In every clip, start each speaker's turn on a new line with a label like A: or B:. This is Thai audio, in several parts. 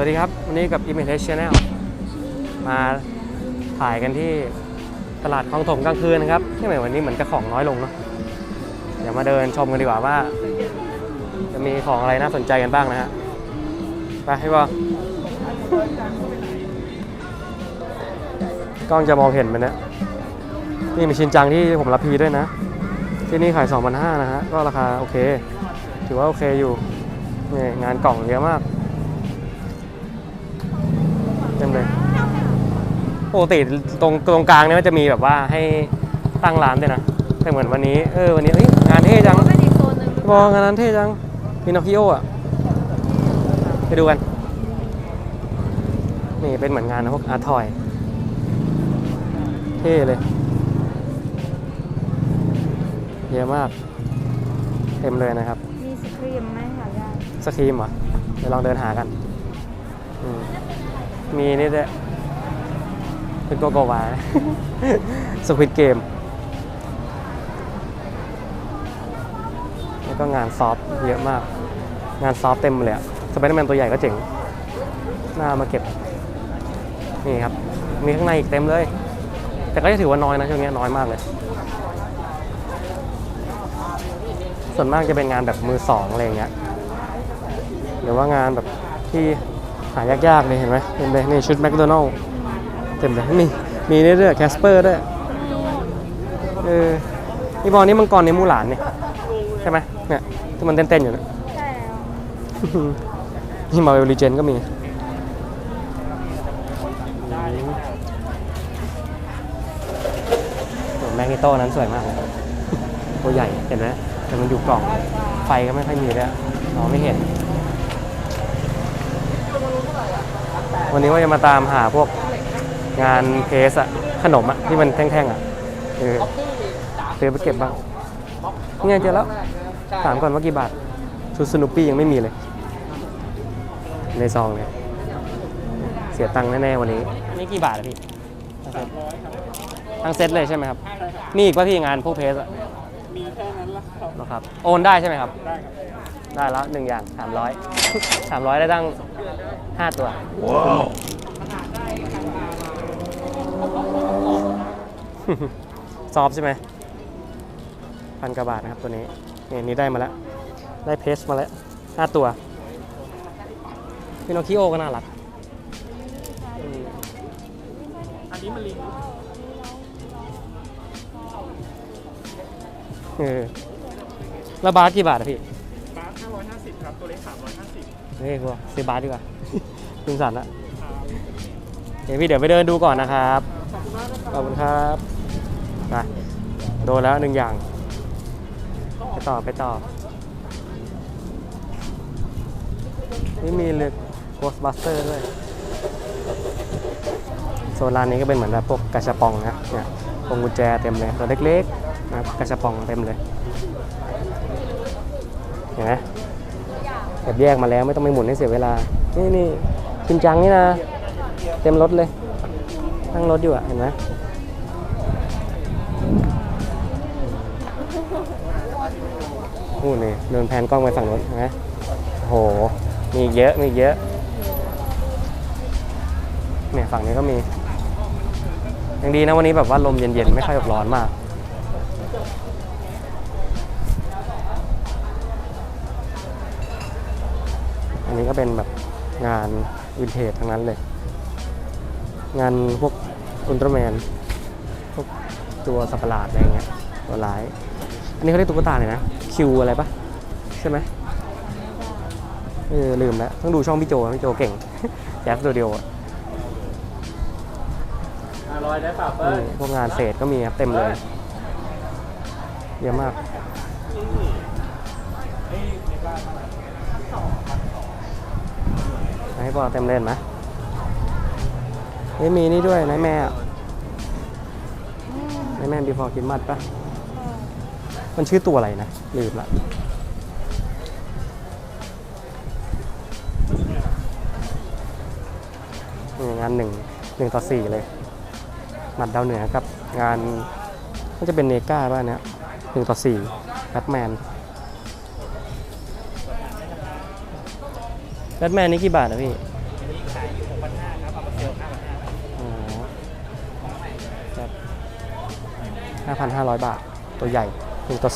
A: วัสดีครับ วันนี้กับ Image Channel มาถ่ายกันที่ตลาดคลองถมกลางคืนนะครับที่เหมือนวันนี้เหมือนจะของน้อยลงเนาะเดี๋ยวมาเดินชมกันดีกว่าว่า จะมีของอะไรน่าสนใจกันบ้างนะฮะไปพี่บอลกล้องจะมองเห็นมันนะนี่มีชินจังที่ผมรับพีด้วยนะ ที่นี่ขาย 2,500นะฮะก็ราคาโอเค ถือว่าโอเคอยู่นี่งานกล่องเยอะมาก เต็มเลยปกติตรงตรงกลางเนี่ยมันจะมีแบบว่าให้ตั้งร้านด้วยนะ แต่เหมือนวันนี้ เออวันนี้เอ้ยงานเท่จัง
B: เป็นอีกโซนหนึ่งหรือเป
A: ม
B: ล่า
A: องงานนั้นเท่จังมีนอคิโออะ ไปดูกัน นี่เป็นเหมือนงานพวกอาร์ทอย เท่เลยเยอะมาก เต็มเลยนะครับ
B: มีสครีมไหมหาได้
A: สครีมเหรอเดี๋ยวลองเดินหากันอืม มีนี่ด้วยเป็นโกโกวาสควิตเกม แล้วก็งานซอฟต์เยอะมาก งานซอฟต์เต็มเลยอะสไปเดอร์แมนตัวใหญ่ก็เจ๋งน่าเอามาเก็บ นี่ครับ มีข้างในอีกเต็มเลย แต่ก็จะถือว่าน้อยนะช่วงนี้น้อยมากเลย ส่วนมากจะเป็นงานแบบมือสองอะไรอย่างเงี้ย หรือว่างานแบบที่ หายากๆเลยเห็นไหมเต็มเลยนี่ชุดแมคโดนัลล์เต็มเลยมีมีนี่ด้วยแคสเปอร์ด้วยเออนี่บอลนี่มังกรในมูหลานเนี่ยใช่ไหมเนี่ยที่มันเต้นๆอยู่เนะ
B: ใช่แล้ว
A: นี่มาเวลลีเจนก็มีโอ้แมกนิโต้นั้นสวยมากเลยตัวใหญ่เห็นไหมแต่มันอยู่กล่องไฟก็ไม่ค่อยมีเลยอะมองไม่เห็น วันนี้ว่าจะมาตามหาพวกงานเพสอะขนมอะที่มันแท่งๆอะเออซื้อไปเก็บบ้างเนี่ยเจอแล้วถามก่อนว่ากี่บาทชุดสนุปปี้ยังไม่มีเลย ในซองเนี่ยเสียตังค์แน่ๆวันนี้นี่กี่บาทอะพี่ทั้งเซ็ตเลยใช่ไหมครับมีอีกว่าพี่งานพวกเพสอะมีแค่นั้นละครับ โอนได้ใช่ไหมครับได้ครับ ได้แล้วหนึ่งอย่างสามร้อยสามร้อยได้ตั้งห้าตัวซอฟต์ใช่ไหมพันกว่าบาทนะครับตัวนี้นี่นี่ได้มาแล้ว ได้เพสมาแล้วห้าตัวพินอคคิโอก็น่ารักอืม
C: อันนี้มันลิง
A: เออแล้วบาสกี่บาทอะพี่
C: 350
A: เฮ้ยกูซื้อบาสดีกว่าคุณสันละเดี๋ยวพี่เดี๋ยวไปเดินดูก่อนนะครับ ขอบคุณครับไปโดนแล้วหนึ่งอย่าง ไปต่อไปต่อ นี่มีเรือ Ghostbuster ด้วยโซนร้านนี้ก็เป็นเหมือนแบบพวกกระชับปองนะเนี่ยพวงกุญแจเต็มเลยตัวเล็กๆนะครับกระชับปองเต็มเลยเห็นไหม แบบแยกมาแล้วไม่ต้องไปหมุนให้เสียเวลา นี่นี่จริงจังนี่นะ เต็มรถเลยนั่งรถอยู่อะ เห็นไหมนู่นนี่เดินแพนกล้องไปฝั่งรถเห็นไหมโห มีเยอะ มีเยอะ เนี่ยฝั่งนี้ก็มี ยังดีนะวันนี้แบบว่าลมเย็นๆ ไม่ค่อยแบบร้อนมาก อันนี้ก็เป็นแบบงานวินเทจทั้งนั้นเลย งานพวกอุลตร้าแมน พวกตัวสัตว์ประหลาดอะไรอย่างเงี้ย ตัวร้าย อันนี้เขาเรียกตุ๊กตาเลยนะ คิวอะไรปะใช่ไหมเออลืมแล้ว ต้องดูช่องพี่โจนะพี่โจเก่งแจ๊สสตูดิโออะ
C: 500ได้เปล่าเปิ้
A: นี่
C: ล
A: พวกงานเศษก็มีครับเต็มเลย เยอะมาก ให้บอลเต็มเล่นไหมเฮ้ยมีนี่ด้วยนายแม่นายแม่บีฟอร์คิดมัดปะมันชื่อตัวอะไรนะ ลืมละงานหนึ่งหนึ่งต่อสี่เลยหมัดดาวเหนือกับงานน่าจะเป็นเนก้าบ้านเนี้ยหนึ่งต่อสี่แบทแมน แบทแมนนี่กี่บาทนะพี่
C: ห้าพัน
A: ห้าร้อยบาท ตัวใหญ่ถึงต่อ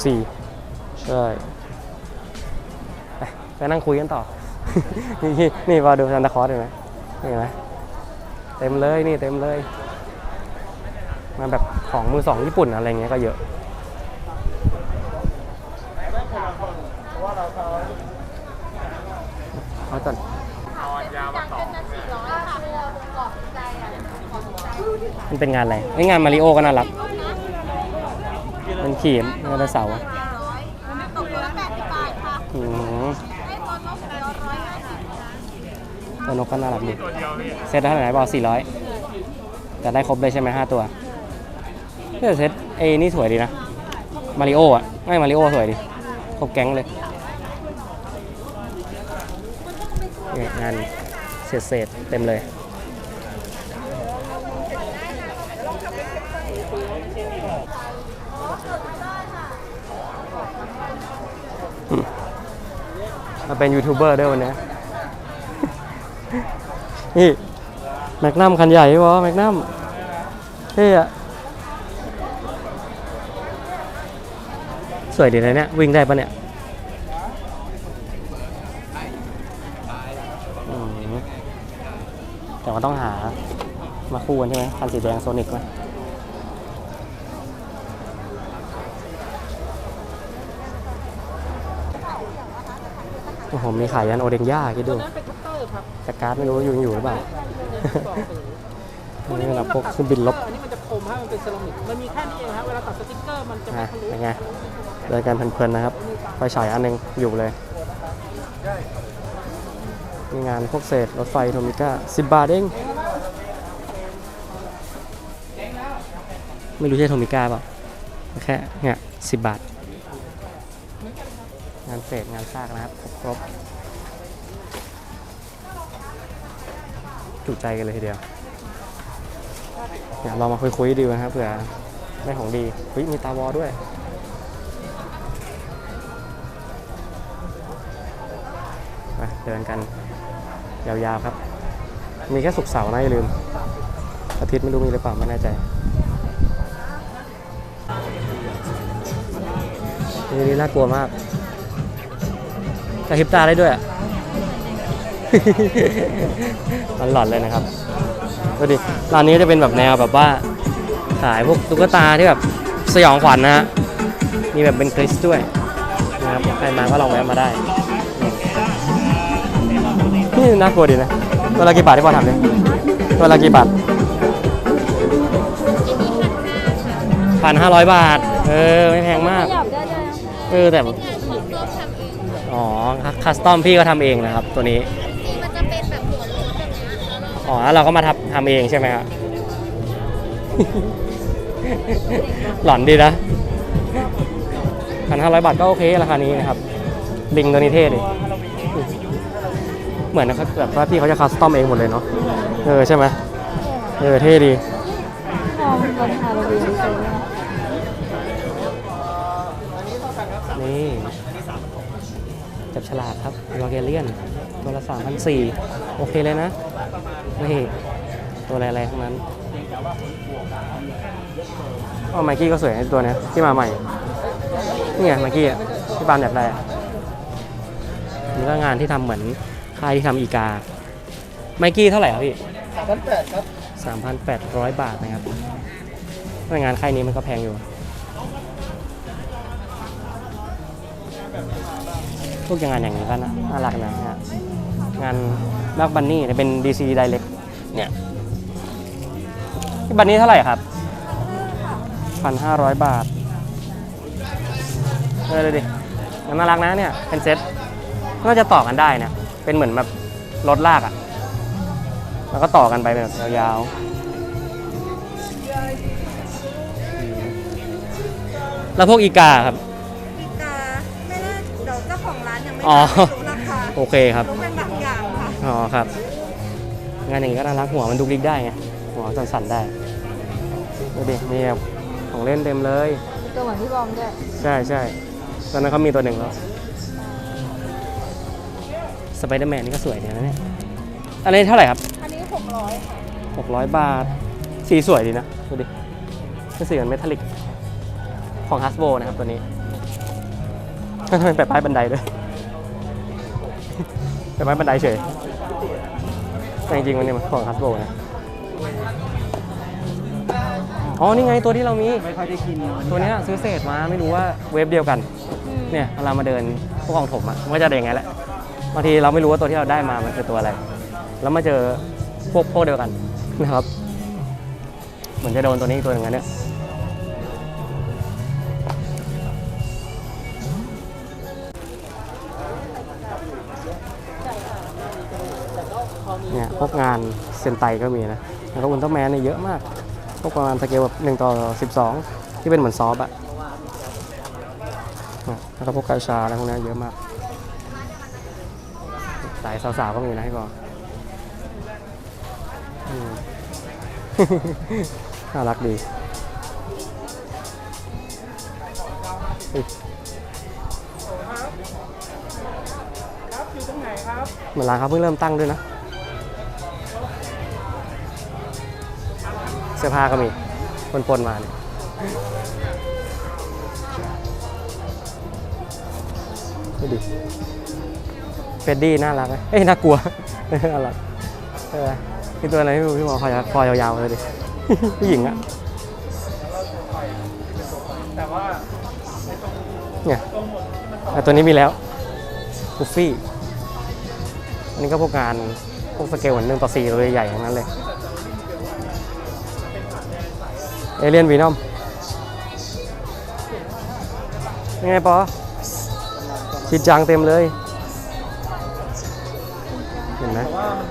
A: 4ใช่ไปไปนั่งคุยกันต่อ นี่นี่มาดูซันตาคลอสเห็นไหมเห็นไหมเต็มเลยนี่เต็มเลย มาแบบของมือสองญี่ปุ่นอะไรเงี้ยก็เยอะ เอาก่อนมันเป็นงานอะไรไอ้ยงานมาริโอก็น่ารัก มันขี่ไดโนเสาร์อะ
B: ตกตัวละแปดสิบบาทค่ะ
A: อืม
B: ไอ้ตัวนกเดียวร้อยห้าสิบ
A: ตัวนกก็น่ารักดีเซตเท่าไหร่บอกสี่ร้อยแต่ได้ครบเลยใช่ไหมห้าตัวเนี่ยเซตไอ้นี่สวยดีนะมาริโออะไม่มาริโอสวยดีครบแก๊งเลย เนี่ยงานเศษเศษเต็มเลย มาเป็นยูทูบเบอร์ด้วยวันนี้ นี่ แมกนัมคันใหญ่วะแมกนัมเท่อะสวยดีนะเนี่ย วิ่งได้ปะเนี่ย แต่ว่าต้องหามาคู่กันใช่ไหมคันสีแดงโซนิกไหมโอ้โหมีขายยันโอเดงย่าคิดดู
C: นั่นเป็นคัตเตอร์ครับ
A: แต่การ์ดไม่รู้อยู่อยู่หรือเปล่า
C: บอกเลย
A: นี่แบบพวกเครื่องบินลบ
C: อันนี้มันจะคมฮะมันเป็นเซรามิกมันมีแค่นี้เองครับเวลาตัดสติ๊กเกอร์มันจะไม่
A: นะ
C: ทะลุ
A: เป็นไงเดินกันเพลินๆนะครับไฟฉายอันหนึงอยู่เลย มีงานพวกเศษรถไฟโทมิก้าสิบบาทเอง ไม่รู้ใช่โทมิก้าเปล่าแค่เนี่ยสิบบาท งานเศษงานซากนะครับครบจุใจกันเลยทีเดียวเนี่ยลองมาคุยๆดูนะครับเผื่อได้ของดีเฮ้ยมีตาวอด้วย มาเดินกันยาวๆครับ มีแค่สุกร์เสาร์นะอย่าลืม อาทิตย์ไม่รู้มีหรือเปล่าไม่แน่ใจนี่นี่น่ากลัวมากกระพริบตาได้ด้วยอะมันหลอนเลยนะครับดูดิร้านนี้จะเป็นแบบแนวแบบว่าขายพวกตุ๊กตาที่แบบสยองขวัญนะฮะ มีแบบเป็นคริสด้วยนะครับ ใครมาก็ลองแวะมาได้ นี่น่ากลัวดีนะตัวละกี่บาทที่พอทำเลยตัวละกี่บาทพันห้าร้อยบาท เออ ไม่แพงมาก
B: ขยับได้เลย
A: เออแต่
B: ของตัวทำเอง
A: อ๋อคัสตอมพี่ก็ทำเองนะครับ ตัวนี้
B: นี่มันจะเป็นแบบหัวโล้นแบบเนี้ยแล้วเรา
A: อ๋อแล้วเราก็มาทำทำเองใช่ไหมครับหลอนดีนะพันห้าร้อยบาทก็โอเคราคานี้นะครับลิงตัวนี้เท่ดิ เหมือนนะครับแบบว่าพี่เขาจะคัสตอมเองหมดเลยเนาะเออใช่ไหมเออเท่ดี
B: มองบนฮาโลวีนเลย
A: นี่จับฉลากครับวอเกเลียนตัวละสามพันสี่โอเคเลยนะ นี่ ตัวอะไรๆทั้งนั้นอ๋อไมกี้ก็สวยนตัวนี้ที่มาใหม่ นี่ไงไมกี้ที่ปาล์มอยากได้อะนี่ก็งานที่ทำเหมือน ค่ายที่ทำอีกา ไมกี้เท่าไหร่ครับพี่สาม
C: พันแปดครับ
A: 3,800 บาทนะครับถ้างานค่ายนี้มันก็แพงอยู่ พวกงานอย่างนี้ก็น่าน่ารักนะฮะงานบักบันนี่เป็น DC Direct เนี่ยที่บันนี่เท่าไหร่ครับ 1,500 บาทเออเลยดินน่ารักนะเนี่ย เป็นเซ็ตน่าจะต่อกันได้นะ เป็นเหมือนแบบรถลากอะ่ะ แล้วก็ต่อกันไปแบบยาวๆแล้วพวกอีกาครับ
D: กาไม่น่าเดี๋ยวเจ้าของร้านยังไม่
A: อ๋อ
D: รู้ราคา
A: โอเคครับ
D: รู้เป็นบางอย่างค่ะ
A: อ๋อครับ งานอย่างนี้ก็น่ารักหัวมันดุกดิกได้ไงหัวสั่นๆได้ดูดิมีแบบของเล่นเต็มเลย
B: มีตัวเหมือนพี่บอมด้วย
A: ใช่ใช่ตอนนั้นเขามีตัวหนึ่งแล้ว สไปเดอร์แมนนี่ก็สวยเนี่ยนะเนี่ยอันนี้เท่าไหร่ครับ
D: อันนี้หกร้อย
A: 600 บาท สีสวยดีนะ ดูดิเป็นสีเหมือนเมทัลลิก ของฮัสโบนะครับตัวนี้ทำไมแปะป้ายบันไดด้วยแปะป้ายบันไดเฉยแต่จริงๆมันเนี่ยมันของฮัสโบนะ อ๋อ นี่ไงตัวที่เรามี
C: ไม่ค่อยได้กิน
A: ตัวเนี้ยซื้อเศษมาไม่รู้ว่าเวฟเดียวกัน เนี่ยเวลามาเดินพวกของถมอะมันก็จะเดินอย่างนั้นแหละ บางทีเราไม่รู้ว่าตัวที่เราได้มามันคือตัวอะไร แล้วมาเจอพวกพวกเดียวกันนะครับ เหมือนจะโดนตัวนี้ตัวหนึ่งนะเนี่ยเนี่ยพวกงานเซนไตก็มีนะ แล้วก็อุลตร้าแมนเนี่ยเยอะมาก พวกประมาณสเกลแบบ1ต่อ12ที่เป็นเหมือนซอฟอบ่ะแล้วก็พวกกาชาอะไรพวกนี้เยอะมาก สายสาวๆก็มีนะพี่บอลอืมน่ารักดีอุ๊ย
C: ครับอยู่ตรงไหนครับ
A: เหมือนร้านเขาเพิ่งเริ่มตั้งด้วยนะ เสื้อผ้าก็มีปนๆมาเนี่ยดูดิ เฟดดี้น่ารักไหมเอ้ยน่ากลัวน่ารักเออพี่ตัวอะไรพี่พี่หมอคอยคอยาวๆเลยดิผู้หญิงอะ
C: แต่ว่า
A: เนี่ยแต่ตัวนี้มีแล้วบุฟฟี่อันนี้ก็พวกงานพวกสเกลเหมือนหนึ่งต่อสี่ตัวใหญ่ๆทั้งนั้นเลยเอเลียนวีนอมยังไงปอชิดจังเต็มเลย เห็นไหม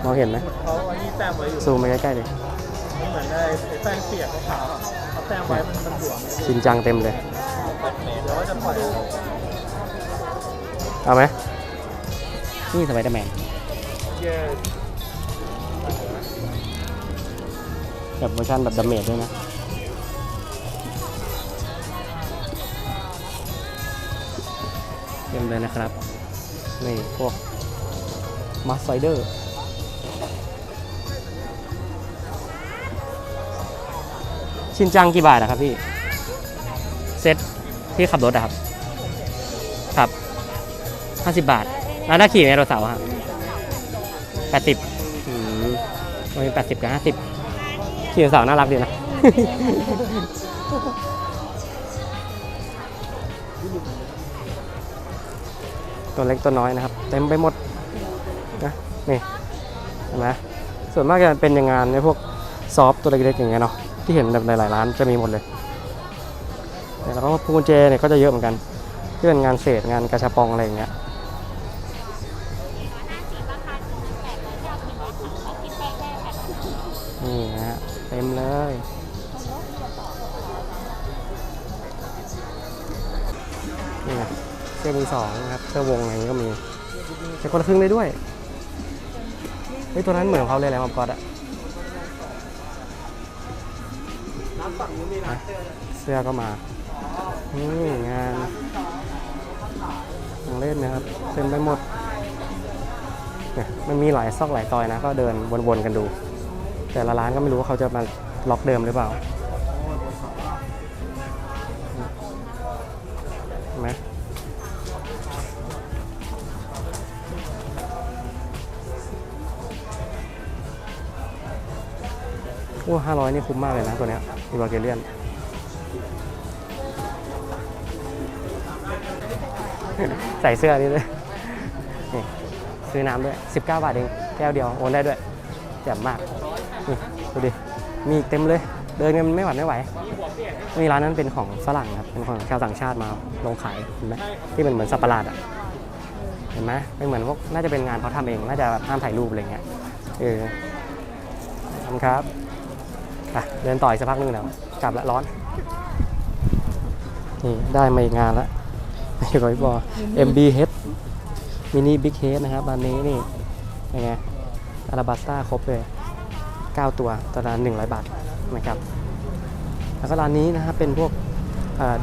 A: มองเห็นไหม
C: เขาอันนี้แต้มไว้อยู่
A: ซูมไปใกล้ๆเลย
C: มันเหมือนได้แป้งเปียกขาวๆอะเขาแต้มไว้มันมันหลวม
A: ชินจังเต็มเลย
C: เดี๋ยวว่าจะปล่อย
A: เอาไหมนี่สไปเดอร์แมน
C: เย้
A: แบบเวอร์ชันแบบดัมเมจด้วยนะ เต็มเลยนะครับ นี่พวก มัสไซเดอร์ชินจังกี่บาทอะครับพี่ เซ็ตที่ขับรถอะครับ ครับ50บาท แล้วถ้าขี่ไดโนเสาร์อะครับ80อืมมันมี80กับ50ขี่ไดโนเสาร์น่ารักดีนะ ตัวเล็กตัวน้อยนะครับ เต็มไปหมด นี่เห็นไหมส่วนมากจะเป็นอย่างงานในพวกซอฟต์ตัวเล็กๆอย่างเงี้ยเนาะที่เห็นแบบหลายๆร้านจะมีหมดเลยแล้วก็พวงกุญแจเนี่ยก็จะเยอะเหมือนกัน ที่เป็นงานเศษงานกระชับปองอะไรอย่างเงี้ยนี่ฮะเต็มเลยนี่ไงเสื้อมือสองนะครับเสื้อวงอะไรอย่างงี้ก็มีแต่คนละครึ่งได้ด้วย เฮ้ยตัวนั้นเหมือนเขาเลยแหละมังกอดอะเสื้อก็มานี่งานของเล่นนะครับเต็มไปหมดเนี่ยมันมีหลายซอกหลายซอยนะ ก็เดินวนๆกันดู แต่ละร้านก็ไม่รู้ว่าเขาจะมาล็อกเดิมหรือเปล่า โอ้ห้าร้อยนี่คุ้มมากเลยนะตัวเนี้ยอีวาเกเลียนใส่เสื้อนี่ด้วยนี่ซื้อน้ำด้วย 19 บาทเอง แก้วเดียว โอนได้ด้วยแจ่มมากนี่ดูดิ มีเต็มเลย เดินกันไม่หวัดไม่ไหว มีร้านนั้นเป็นของฝรั่งครับ เป็นของชาวต่างชาติมาลงขายเห็นไหมที่เป็นเหมือนสับปะหลาดอะ เห็นไหมเป็นเหมือนพวกน่าจะเป็นงานเขาทำเอง น่าจะห้ามถ่ายรูปอะไรเงี้ย เออครับ ไปเดินต่ออีกสักพักนึงเดี๋ยวกลับละร้อน นี่ได้มาอีกงานละไม่ร้อยบอ MBH มินิบิ๊กเฮดนะครับร้านนี้นี่ยังไงอาราบัสต้าครบเลย 9 ตัวตัวละ100 บาทนะครับ แล้วก็ร้านนี้นะครับเป็นพวก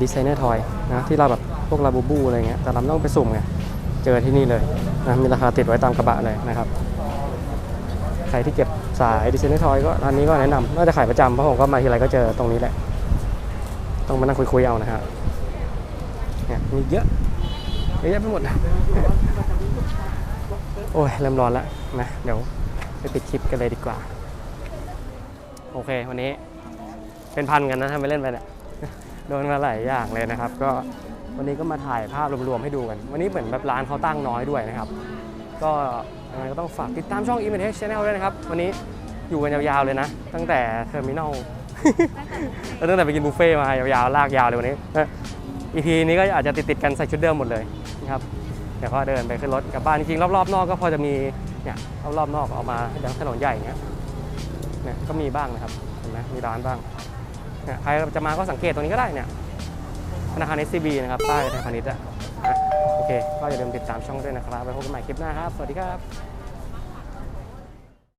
A: ดีไซเนอร์ทอยนะที่เราแบบพวกลาบูบูอะไรเงี้ยแต่เราไม่ต้องไปสุ่มไงเจอที่นี่เลยนะมีราคาติดไว้ตามกระบะเลยนะครับ ใครที่เก็บสายดีไซนอร์ทอยก็ร้านนี้ก็แนะนำน่าจะขายประจำเพราะผมก็มาทีไรก็เจอตรงนี้แหละ ต้องมานั่งคุยๆเอานะฮะเนี่ยมีเยอะเยอะแยะไปหมดโอ้ยเริ่มร้อนแล้วนะเดี๋ยวไปปิดคลิปกันเลยดีกว่า โอเค วันนี้เป็นพันกันนะทำไปเล่นไปเนี่ยโดนมาหลายอย่างเลยนะครับ ก็วันนี้ก็มาถ่ายภาพรวมๆให้ดูกัน วันนี้เหมือนแบบร้านเขาตั้งน้อยด้วยนะครับ ก็ ยังไงก็ต้องฝากติดตามช่อง e m e n t Channel ด้วยนะครับ วันนี้อยู่กันยาวๆเลยนะ ตั้งแต่เทอร์มินอลแล้วตั้งแต่ไปกินบุฟเฟ่มายาวๆ ลากยาวเลยวันนี้อีพีนี้ก็อาจจะติดๆกันใส่ชุดเดิมหมดเลยนะครับเดี๋ยวก็เดินไปขึ้นรถกลับบ้านจริงๆรอบๆนอกก็พอจะมีเนี่ยรอบๆนอกออกมาดังถนนใหญ่เงี้ยเนี่ยก็มีบ้างนะครับเห็นไหมมีร้านบ้างเนี่ยใครจะมาก็สังเกตตรงนี้ก็ได้เนี่ยธนาคาร SCB นะครับป้ายไทยพาณิชย์อะ นะโอเค ก็อย่าลืมติดตามช่องด้วยนะครับไว้พบกันใหม่คลิปหน้าครับ สวัสดีครับ